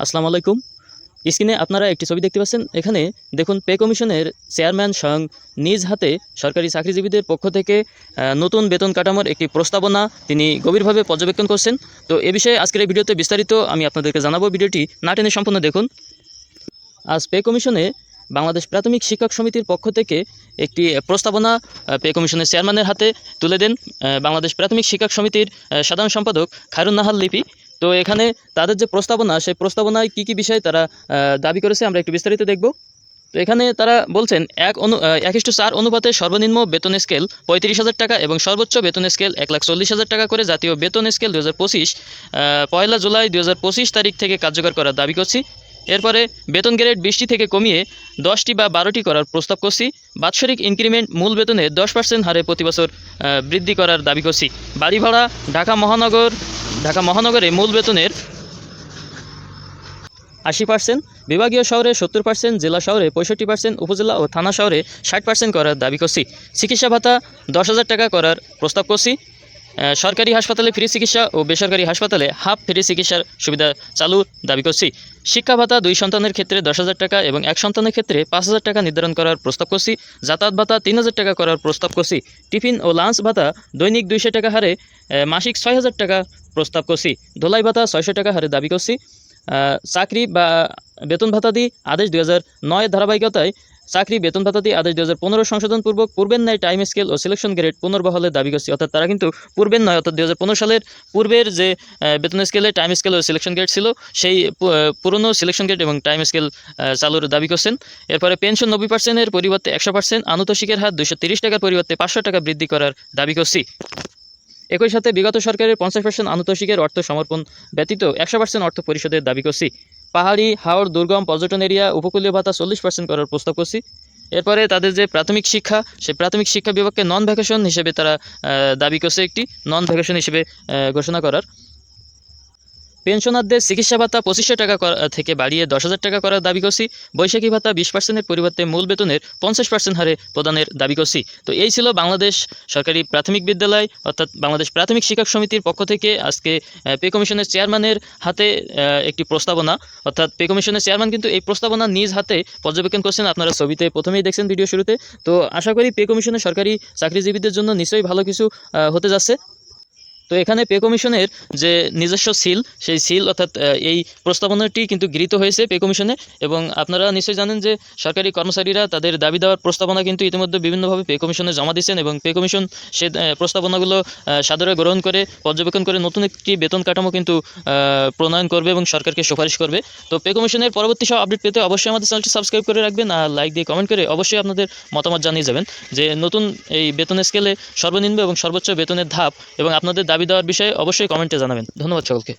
আসসালামু আলাইকুম। স্ক্রিনে আপনারা একটি ছবি দেখতে পাচ্ছেন। এখানে দেখুন, পে কমিশনের চেয়ারম্যান স্বয়ং নিজ হাতে সরকারি চাকরিজীবীদের পক্ষ থেকে নতুন বেতন কাঠামোর একটি প্রস্তাবনা তিনি গভীরভাবে পর্যবেক্ষণ করছেন। তো এ বিষয়ে আজকের এই ভিডিওতে বিস্তারিত আমি আপনাদেরকে জানাব। ভিডিওটি না টেনে সম্পূর্ণ দেখুন। আজ পে কমিশনে বাংলাদেশ প্রাথমিক শিক্ষক সমিতির পক্ষ থেকে একটি প্রস্তাবনা পে কমিশনের চেয়ারম্যানের হাতে তুলে দেন বাংলাদেশ প্রাথমিক শিক্ষক সমিতির সাধারণ সম্পাদক খায়রুন নাহার লিপি। তো এখানে তাদের যে প্রস্তাবনা, সেই প্রস্তাবনায় কী কী বিষয় তারা দাবি করেছে আমরা একটু বিস্তারিত দেখব। তো এখানে তারা বলছেন, এক অনু এক ইস্টু চার অনুপাতে সর্বনিম্ন বেতন স্কেল পঁয়ত্রিশ হাজার টাকা এবং সর্বোচ্চ বেতন স্কেল এক লাখ চল্লিশ হাজার টাকা করে জাতীয় বেতন স্কেল দু হাজার পঁচিশ পয়লা জুলাই দু হাজার পঁচিশ তারিখ থেকে কার্যকর করার দাবি করছি। এরপরে বেতন গ্রেড বিশটি থেকে কমিয়ে দশটি বা বারোটি করার প্রস্তাব করছি। বাৎসরিক ইনক্রিমেন্ট মূল বেতনে দশ পার্সেন্ট হারে প্রতি বছর বৃদ্ধি করার দাবি করছি। বাড়ি ভাড়া ঢাকা মহানগর ঢাকা মহানগরে মূল বেতনের আশি পার্সেন্ট বিভাগীয় শহরে সত্তর পার্সেন্ট জেলা শহরে পঁয়ষট্টি পার্সেন্ট উপজেলা ও থানা শহরে ষাট পার্সেন্ট করার দাবি করছি। চিকিৎসা ভাতা দশ হাজার টাকা করার প্রস্তাব করছি। সরকারি হাসপাতালে ফ্রি চিকিৎসা ও বেসরকারি হাসপাতালে হাফ ফ্রি চিকিৎসার সুবিধা চালুর দাবি করছি। শিক্ষা ভাতা দুই সন্তানের ক্ষেত্রে দশ হাজার টাকা এবং এক সন্তানের ক্ষেত্রে পাঁচ হাজার টাকা নির্ধারণ করার প্রস্তাব করছি। যাতায়াত ভাতা তিন হাজার টাকা করার প্রস্তাব করছি। টিফিন ও লাঞ্চ ভাতা দৈনিক দুইশো টাকা হারে মাসিক ছয় হাজার টাকা প্রস্তাব করছি। ধোলাই ভাতা ছয়শো টাকা হারে দাবি করছি। চাকরি বা বেতন ভাতাদি আদেশ দুই হাজার নয় ধারাবাহিকতায় চাকরি, বেতন ভাতাদি আদেশ দুই হাজার পনেরো সংশোধনপূর্বক পূর্বের ন্যায় টাইম স্কেল ও সিলেকশন গ্রেড পুনর্বহালের দাবি করছে। অর্থাৎ তারা কিন্তু পূর্বের নয়, অর্থাৎ দুই হাজার পনেরো সালের পূর্বের যে বেতন স্কেলে টাইম স্কেল ও সিলেকশন গ্রেড ছিল, সেই পুরনো সিলেকশন গ্রেড এবং টাইম স্কেল চালুর দাবি করছেন। এরপরে পেনশন নব্বই পার্সেন্টের পরিবর্তে একশো পার্সেন্ট আনুতোষিকের হার দুশো তিরিশ টাকার পরিবর্তে পাঁচশো টাকা বৃদ্ধি করার দাবি করছি। একই সাথে বিগত সরকারের পঞ্চাশ পার্সেন্ট আনুতোষিকের অর্থ সমর্পণ ব্যতীত একশো পার্সেন্ট অর্থ পরিশোধের দাবি করছি। পাহাড়ি হাওড় দুর্গম পর্যটন এরিয়া উপকূলীয় ভাতা চল্লিশ পার্সেন্ট করার প্রস্তাব করছি। এরপরে তাদের যে প্রাথমিক শিক্ষা, সেই প্রাথমিক শিক্ষা বিভাগকে নন ভ্যাকেশন হিসেবে তারা দাবি করছে একটি নন ভ্যাকেশন হিসেবে ঘোষণা করার। পেনশনারদের চিকিৎসা ভাতা পঁচিশশো টাকা থেকে বাড়িয়ে দশ হাজার টাকা করার দাবি করছি। বৈশাখী ভাতা বিশ পার্সেন্টের পরিবর্তে মূল বেতনের পঞ্চাশ পার্সেন্ট হারে প্রদানের দাবি করছি। তো এই ছিল বাংলাদেশ সরকারি প্রাথমিক বিদ্যালয়, অর্থাৎ বাংলাদেশ প্রাথমিক শিক্ষক সমিতির পক্ষ থেকে আজকে পে কমিশনের চেয়ারম্যানের হাতে একটি প্রস্তাবনা। অর্থাৎ পে কমিশনের চেয়ারম্যান কিন্তু এই প্রস্তাবনা নিজ হাতে পর্যবেক্ষণ করছেন। আপনারা ছবিতে প্রথমেই দেখছেন ভিডিও শুরুতে। তো আশা করি পে কমিশনের সরকারি চাকরিজীবীদের জন্য নিশ্চয়ই ভালো কিছু হতে যাচ্ছে। তো এখানে পে কমিশনের যে নিজস্ব সিল, সেই সিল অর্থাৎ এই প্রস্তাবনাটি কিন্তু গৃহীত হয়েছে পে কমিশনে এবং আপনারা নিশ্চয়ই জানেন যে সরকারি কর্মচারীরা তাদের দাবি দেওয়ার প্রস্তাবনা কিন্তু ইতিমধ্যে বিভিন্নভাবে পে কমিশনে জমা দিচ্ছেন এবং পে কমিশন সে প্রস্তাবনাগুলো সাদরে গ্রহণ করে, পর্যবেক্ষণ করে নতুন একটি বেতন কাঠামো কিন্তু প্রণয়ন করবে এবং সরকারকে সুপারিশ করবে। তো পে কমিশনের পরবর্তী সব আপডেট পেতে অবশ্যই আমাদের চ্যানেলটি সাবস্ক্রাইব করে রাখবেন আর লাইক দিয়ে কমেন্ট করে অবশ্যই আপনাদের মতামত জানিয়ে যাবেন যে নতুন এই বেতন স্কেলে সর্বনিম্ন এবং সর্বোচ্চ বেতনের ধাপ এবং আপনাদের দাবি দেওয়ার বিষয়ে অবশ্যই কমেন্টে জানাবেন। ধন্যবাদ সকলকে।